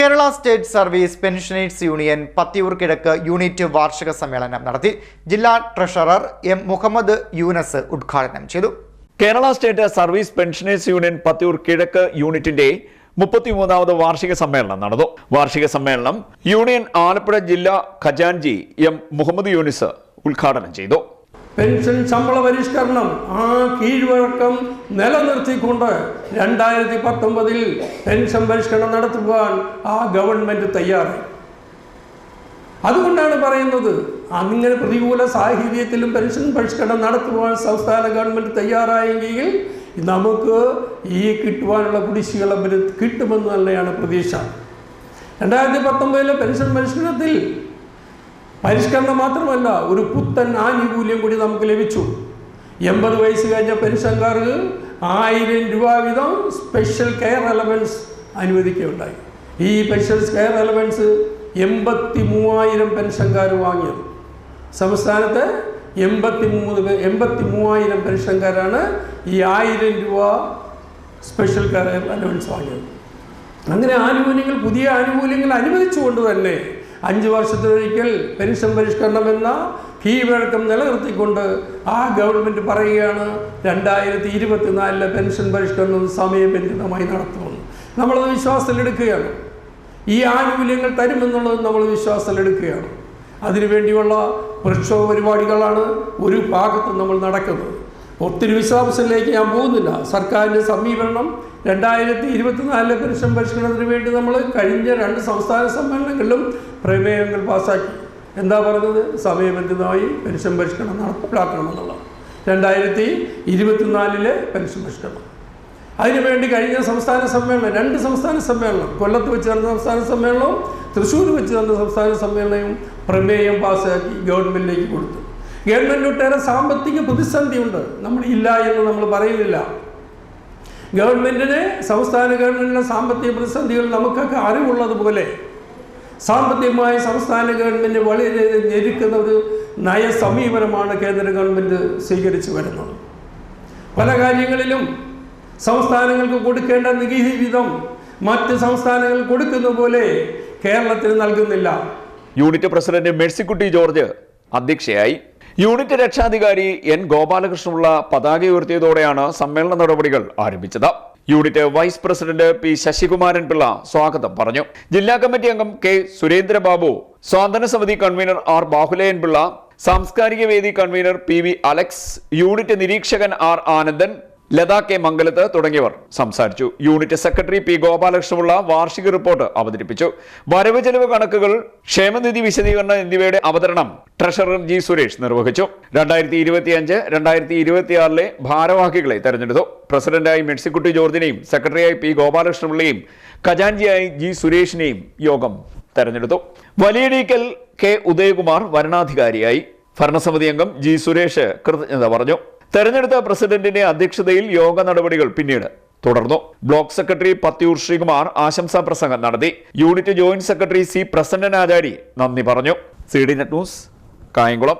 Kerala state service pensioners union Pathiyoor കിഴക്ക് unit വാർഷിക സമ്മേളനം നടത്തി ജില്ലാ ട്രഷറർ എം മുഹമ്മദ് യൂനസ് ഉദ്ഘാടനം ചെയ്തു. Kerala state service pensioners union Pathiyoor കിഴക്ക് യൂണിറ്റിന്റെ മുപ്പത്തിമൂന്നാമത് വാർഷിക സമ്മേളനം നടന്നു. വാർഷിക സമ്മേളനം യൂണിയൻ ആലപ്പുഴ ജില്ലാ ഖജാൻജി എം മുഹമ്മദ് യൂനിസ് ഉദ്ഘാടനം ചെയ്തു. പെൻഷൻ ശമ്പള പരിഷ്കരണം. ആ കീഴ്വഴക്കം നിലനിർത്തിക്കൊണ്ട് രണ്ടായിരത്തി പത്തൊമ്പതിൽ പെൻഷൻ പരിഷ്കരണം നടത്തുവാൻ ആ ഗവൺമെന്റ് തയ്യാറായി. അതുകൊണ്ടാണ് പറയുന്നത് അങ്ങനെ പ്രതികൂല സാഹചര്യത്തിലും പെൻഷൻ പരിഷ്കരണം നടത്തുവാൻ സംസ്ഥാന ഗവൺമെന്റ് തയ്യാറായെങ്കിൽ നമുക്ക് ഈ കിട്ടുവാനുള്ള കുടിശ്ശികളെ കിട്ടുമെന്ന് തന്നെയാണ് പ്രതീക്ഷ. രണ്ടായിരത്തി പത്തൊമ്പതിലെ പെൻഷൻ പരിഷ്കരണത്തിൽ പരിഷ്കരണം മാത്രമല്ല ഒരു പുത്തൻ ആനുകൂല്യം കൂടി നമുക്ക് ലഭിച്ചു. എൺപത് വയസ്സ് കഴിഞ്ഞ പെൻഷൻകാർക്ക് ആയിരം രൂപ വീതം സ്പെഷ്യൽ കെയർ അലവൻസ് അനുവദിക്കുകയുണ്ടായി. ഈ പെൻഷൻ കെയർ അലവൻസ് എൺപത്തി മൂവായിരം പെൻഷൻകാർ വാങ്ങിയത്. സംസ്ഥാനത്ത് എൺപത്തി മൂന്ന് എൺപത്തി മൂവായിരം പെൻഷൻകാരാണ് ഈ ആയിരം രൂപ സ്പെഷ്യൽ കെയർ അലവൻസ് വാങ്ങിയത്. അങ്ങനെ ആനുകൂല്യങ്ങൾ പുതിയ ആനുകൂല്യങ്ങൾ അനുവദിച്ചുകൊണ്ട് തന്നെ അഞ്ച് വർഷത്തിലൊരിക്കൽ പെൻഷൻ പരിഷ്കരണം എന്ന കീഴ്വഴക്കം നിലനിർത്തിക്കൊണ്ട് ആ ഗവൺമെന്റ് പറയുകയാണ് രണ്ടായിരത്തി ഇരുപത്തിനാലിലെ പെൻഷൻ പരിഷ്കരണം സമയബന്ധിതമായി നടത്തുമെന്ന് നമ്മളത് വിശ്വാസത്തിലെടുക്കുകയാണ്. ഈ ആനുകൂല്യങ്ങൾ തരുമെന്നുള്ളത് നമ്മൾ വിശ്വാസത്തിലെടുക്കുകയാണ്. അതിനുവേണ്ടിയുള്ള പ്രക്ഷോഭ പരിപാടികളാണ് ഒരു ഭാഗത്ത് നമ്മൾ നടക്കുന്നത്. ഒത്തിരി വിശ്വാസത്തിലേക്ക് ഞാൻ പോകുന്നില്ല. സർക്കാരിന്റെ സമീപനം രണ്ടായിരത്തി ഇരുപത്തിനാലിലെ പെൻഷൻ പരിഷ്കരണത്തിന് വേണ്ടി നമ്മൾ കഴിഞ്ഞ രണ്ട് സംസ്ഥാന സമ്മേളനങ്ങളിലും പ്രമേയങ്ങൾ പാസ്സാക്കി എന്താ പറഞ്ഞത്? സമയബന്ധിതമായി പെൻഷൻ പരിഷ്കരണം നടപ്പിലാക്കണമെന്നുള്ളത് രണ്ടായിരത്തി ഇരുപത്തിനാലിലെ പെൻഷൻ പരിഷ്കരണം. അതിനുവേണ്ടി കഴിഞ്ഞ സംസ്ഥാന സമ്മേളനം രണ്ട് സംസ്ഥാന സമ്മേളനം കൊല്ലത്ത് വെച്ച് നടന്ന സംസ്ഥാന സമ്മേളനവും തൃശ്ശൂർ വെച്ച് നടന്ന സംസ്ഥാന സമ്മേളനവും പ്രമേയം പാസ്സാക്കി ഗവൺമെന്റിലേക്ക് കൊടുത്തു. ഗവൺമെന്റ് ഒട്ടേറെ സാമ്പത്തിക പ്രതിസന്ധിയുണ്ട്. നമ്മൾ ഇല്ല എന്ന് നമ്മൾ പറയുന്നില്ല. ഗവൺമെന്റിന് സംസ്ഥാന ഗവൺമെന്റിന്റെ സാമ്പത്തിക പ്രതിസന്ധികൾ നമുക്കൊക്കെ അറിവുള്ളതുപോലെ സാമ്പത്തികമായി സംസ്ഥാന ഗവൺമെന്റ് വളരെ ഞെരുക്കുന്ന ഒരു നയസമീപനമാണ് കേന്ദ്ര ഗവൺമെന്റ് സ്വീകരിച്ചു വരുന്നത്. പല കാര്യങ്ങളിലും സംസ്ഥാനങ്ങൾക്ക് കൊടുക്കേണ്ട നികുതി വിധം മറ്റ് സംസ്ഥാനങ്ങൾ കൊടുക്കുന്ന പോലെ കേരളത്തിന് നൽകുന്നില്ല. യൂണിറ്റ് പ്രസിഡന്റ് മേഴ്സിക്കുട്ടി ജോർജ് അധ്യക്ഷയായി. യൂണിറ്റ് രക്ഷാധികാരി എൻ ഗോപാലകൃഷ്ണമുള്ള പതാക ഉയർത്തിയതോടെയാണ് സമ്മേളന നടപടികൾ ആരംഭിച്ചത്. Unit vice president P Sasikumaran Pillai സ്വാഗതം പറഞ്ഞു. ജില്ലാ കമ്മിറ്റി അംഗം കെ സുരേന്ദ്രബാബു സ്വാതന്ത്ര്യ സമിതി കൺവീനർ ആർ ബാഹുലയൻ പിള്ള സാംസ്കാരിക വേദി convener P V Alex unit നിരീക്ഷകൻ ആർ ആനന്ദൻ ലത കെ മംഗലത്ത് തുടങ്ങിയവർ സംസാരിച്ചു. യൂണിറ്റ് സെക്രട്ടറി പി ഗോപാലകൃഷ്ണമുള്ള വാർഷിക റിപ്പോർട്ട് അവതരിപ്പിച്ചു. വരവ് ചെലവ് കണക്കുകൾ ക്ഷേമനിധി വിശദീകരണം എന്നിവയുടെ അവതരണം ട്രഷറർ ജി സുരേഷ് നിർവഹിച്ചു. രണ്ടായിരത്തി ഇരുപത്തിയഞ്ച് രണ്ടായിരത്തി ഇരുപത്തിയാറിലെ ഭാരവാഹികളെ തെരഞ്ഞെടുത്തു. പ്രസിഡന്റായി മെഴ്സിക്കുട്ടി ജോർജിനെയും സെക്രട്ടറിയായി പി ഗോപാലകൃഷ്ണപിള്ളയും ഖജാൻജിയായി ജി സുരേഷിനെയും യോഗം തെരഞ്ഞെടുത്തു. വലിയടീക്കൽ കെ ഉദയകുമാർ വരണാധികാരിയായി. ഭരണസമിതി അംഗം ജി സുരേഷ് കൃതജ്ഞത പറഞ്ഞു. തെരഞ്ഞെടുത്ത പ്രസിഡന്റിന്റെ അധ്യക്ഷതയിൽ യോഗ നടപടികൾ പിന്നീട് തുടർന്നു. ബ്ലോക്ക് സെക്രട്ടറി പത്തിയൂർ ശ്രീകുമാർ ആശംസാ പ്രസംഗം നടത്തി. Unit joint secretary C Prasannanachari നന്ദി പറഞ്ഞു. C D net news Kayamkulam.